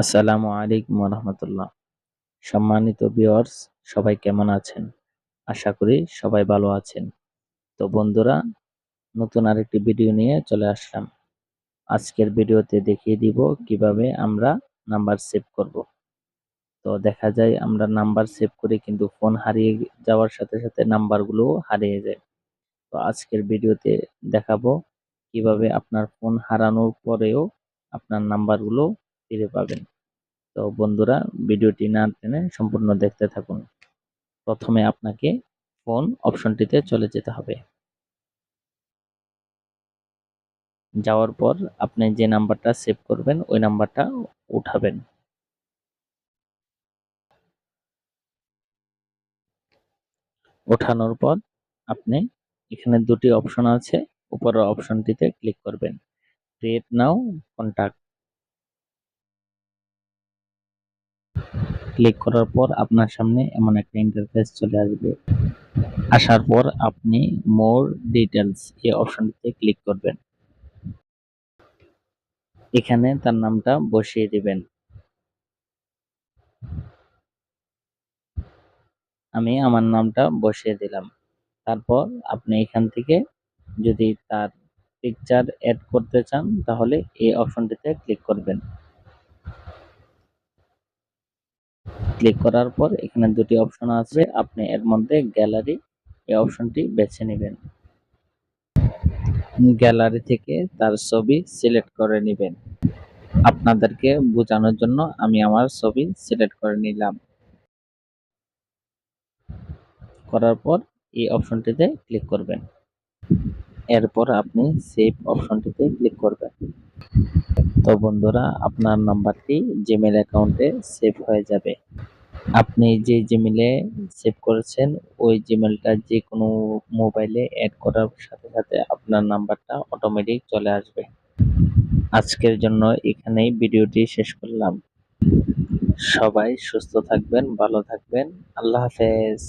আসসালামু আলাইকুম রহমতুল্লাহ সম্মানিত ভিউয়ার্স, সবাই কেমন আছেন? আশা করি সবাই ভালো আছেন। তো বন্ধুরা, নতুন আরেকটি ভিডিও নিয়ে চলে আসলাম। আজকের ভিডিওতে দেখিয়ে দিব কীভাবে আমরা নাম্বার সেভ করব। তো দেখা যায় আমরা নাম্বার সেভ করে কিন্তু ফোন হারিয়ে যাওয়ার সাথে সাথে নাম্বারগুলো হারিয়ে যায়। তো আজকের ভিডিওতে দেখাবো কীভাবে আপনার ফোন হারানোর পরেও আপনার নাম্বারগুলো ফিরে পাবেন। তো বন্ধুরা, ভিডিওটি না টেনে সম্পূর্ণ দেখতে থাকুন। প্রথমে আপনাকে ফোন অপশনটিতে চলে যেতে হবে। যাওয়ার পর আপনি যে নাম্বারটা সেভ করবেন, ওই নাম্বারটা উঠাবেন। ওঠানোর পর আপনি এখানে দুটি অপশন আছে। উপরের অপশনটিতে ক্লিক করবেন। ক্রিয়েট নাও কন্টাক্ট ক্লিক করার পর আপনার সামনে এমন একটা ইন্টারফেস চলে আসবে। আসার পর আপনি মোর ডিটেলস এই অপশনটিতে ক্লিক করবেন। এখানে তার নামটা বসিয়ে দিবেন। আমি আমার নামটা বসিয়ে দিলাম। তারপর আপনি এখান থেকে যদি তার পিকচার অ্যাড করতে চান, তাহলে এই অপশনটিতে ক্লিক করবেন। ক্লিক করার পর এখানে দুটি অপশন আছে। আপনি এর মধ্যে গ্যালারি এই অপশনটি বেছে নেবেন। গ্যালারি থেকে তার ছবি সিলেক্ট করে নেবেন। আপনাদেরকে বোঝানোর জন্য আমি আমার ছবি সিলেক্ট করে নিলাম। করার পর এই অপশনটিতে ক্লিক করবেন। এরপর আপনি সেভ অপশনটিতে ক্লিক করবেন। তো বন্ধুরা, আপনার নাম্বারটি জিমেল অ্যাকাউন্টে সেভ হয়ে যাবে। আপনি যে জিমেলে সেভ করেছেন, ওই জিমেলটা যে কোনো মোবাইলে অ্যাড করার সাথে সাথে আপনার নাম্বারটা অটোমেটিক চলে আসবে। আজকের জন্য এখানেই ভিডিওটি শেষ করলাম। সবাই সুস্থ থাকবেন, ভালো থাকবেন। আল্লাহ হাফেজ.